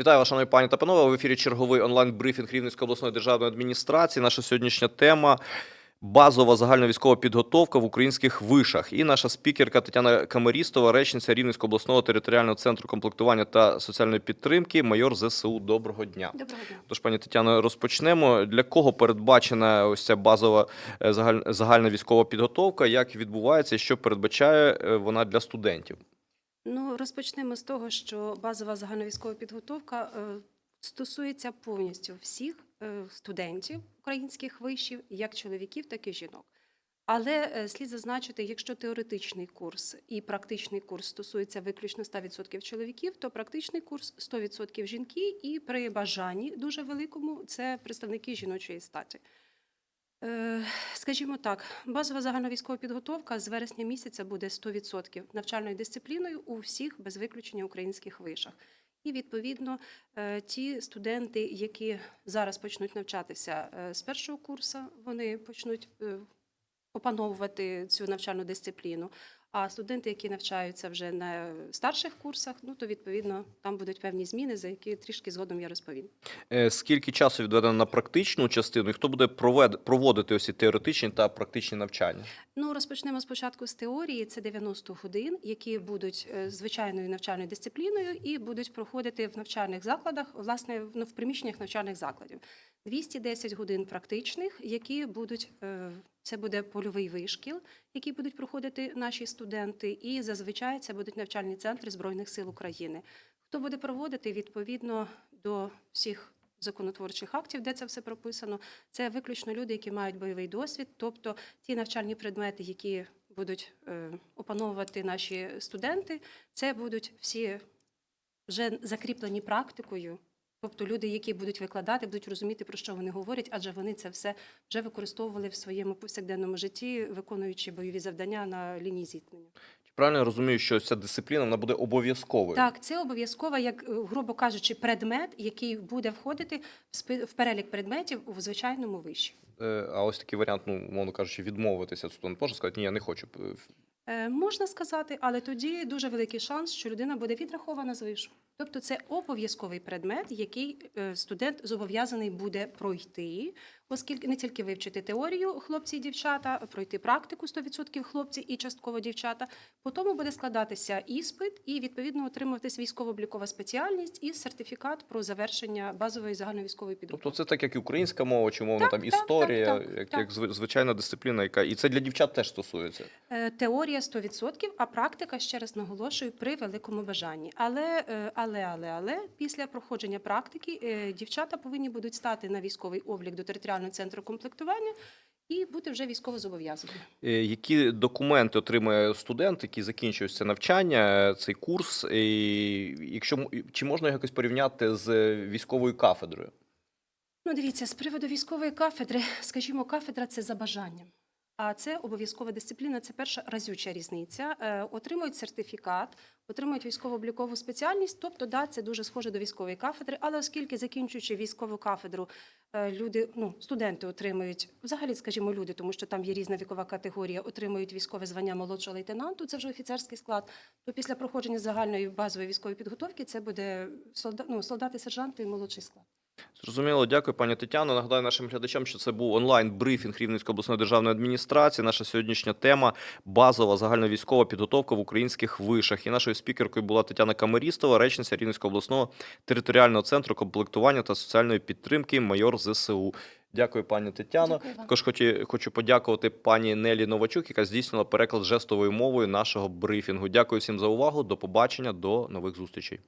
Вітаю вас, шановні пані та панове. В ефірі черговий онлайн-брифінг Рівненської обласної державної адміністрації. Наша сьогоднішня тема базова загальновійськова підготовка в українських вишах. І наша спікерка Тетяна Камерістова, речниця Рівненського обласного територіального центру комплектування та соціальної підтримки, майор ЗСУ. Доброго дня. Доброго дня. Тож, пані Тетяно, розпочнемо. Для кого передбачена ось ця базова е, загальна військова підготовка? Як відбувається і що передбачає е, вона для студентів? Ну розпочнемо з того, що базова загальновійськова підготовка е, стосується повністю всіх е, студентів українських вишів, як чоловіків, так і жінок. Але е, слід зазначити, якщо теоретичний курс і практичний курс стосується виключно 100% чоловіків, то практичний курс 100% жінки, і при бажанні дуже великому це представники жіночої статі. Е, Скажімо так, базова загальновійськова підготовка з вересня місяця буде 100% навчальною дисципліною у всіх без виключення українських вишах. І відповідно е, ті студенти, які зараз почнуть навчатися е, з першого курсу, вони почнуть опановувати цю навчальну дисципліну. А студенти, які навчаються вже на старших курсах, ну то відповідно там будуть певні зміни, за які трішки згодом я розповім. Е, Скільки часу відведено на практичну частину, і хто буде проводити ось ці теоретичні та практичні навчання? Ну, розпочнемо спочатку з теорії. Це 90 годин, які будуть е, звичайною навчальною дисципліною і будуть проходити в навчальних закладах, власне, в- ну, в приміщеннях навчальних закладів. 210 годин практичних, які будуть е, це буде польовий вишкіл, який будуть проходити наші студенти, і зазвичай це будуть навчальні центри Збройних сил України. Хто буде проводити відповідно до всіх законотворчих актів, де це все прописано, це виключно люди, які мають бойовий досвід, тобто ті навчальні предмети, які будуть е, опановувати наші студенти, це будуть всі вже закріплені практикою. Тобто люди, які будуть викладати, будуть розуміти, про що вони говорять, адже вони це все вже використовували в своєму повсякденному житті, виконуючи бойові завдання на лінії зіткнення. Чи правильно я розумію, що ця дисципліна вона буде обов'язковою? Так, це обов'язково, як е, грубо кажучи, предмет, який буде входити в перелік предметів у звичайному виші. Е, А ось такий варіант, ну, мовно кажучи, відмовитися студент може сказати, ні, я не хочу. Е, Можна сказати, але тоді дуже великий шанс, що людина буде відрахована з вишу. Тобто це обов'язковий предмет, який е, студент зобов'язаний буде пройти, оскільки не тільки вивчити теорію хлопці і дівчата, пройти практику 100% хлопці і частково дівчата. По тому буде складатися іспит і відповідно отримуватись військово-облікова спеціальність і сертифікат про завершення базової загальновійськової підготовки. Тобто це так, як і українська мова, чи мовно там так, так, історія, так, як, так. як звичайна дисципліна, яка і це для дівчат теж стосується. Е, Теорія 100%, а практика, ще раз наголошую, при великому бажанні. Але, е, але, але, але після проходження практики е, дівчата повинні будуть стати на військовий облік до територіального центру комплектування і бути вже військово зобов'язаними. Е, Які документи отримує студент, який закінчує це навчання, цей курс? І якщо чи можна його якось порівняти з військовою кафедрою? Ну, дивіться, з приводу військової кафедри, скажімо, кафедра це за бажанням. А це обов'язкова дисципліна, це перша разюча різниця. Е, отримують сертифікат, отримують військово-облікову спеціальність. Тобто, да, це дуже схоже до військової кафедри. Але оскільки закінчуючи військову кафедру, е, люди, ну студенти отримують взагалі, скажімо, люди, тому що там є різна вікова категорія, отримують військове звання молодшого лейтенанту. Це вже офіцерський склад. То після проходження загальної базової військової підготовки це буде солдат, ну, солдати, сержанти і молодший склад. Зрозуміло, дякую, пані Тетяно. Нагадаю нашим глядачам, що це був онлайн-брифінг Рівненської обласної державної адміністрації. Наша сьогоднішня тема базова загальновійськова підготовка в українських вишах. І нашою спікеркою була Тетяна Камерістова, речниця Рівненського обласного територіального центру комплектування та соціальної підтримки, майор ЗСУ. Дякую, пані Тетяно. Дякую. Також хочу, хочу подякувати пані Нелі Новачук, яка здійснила переклад жестовою мовою нашого брифінгу. Дякую всім за увагу. До побачення, до нових зустрічей.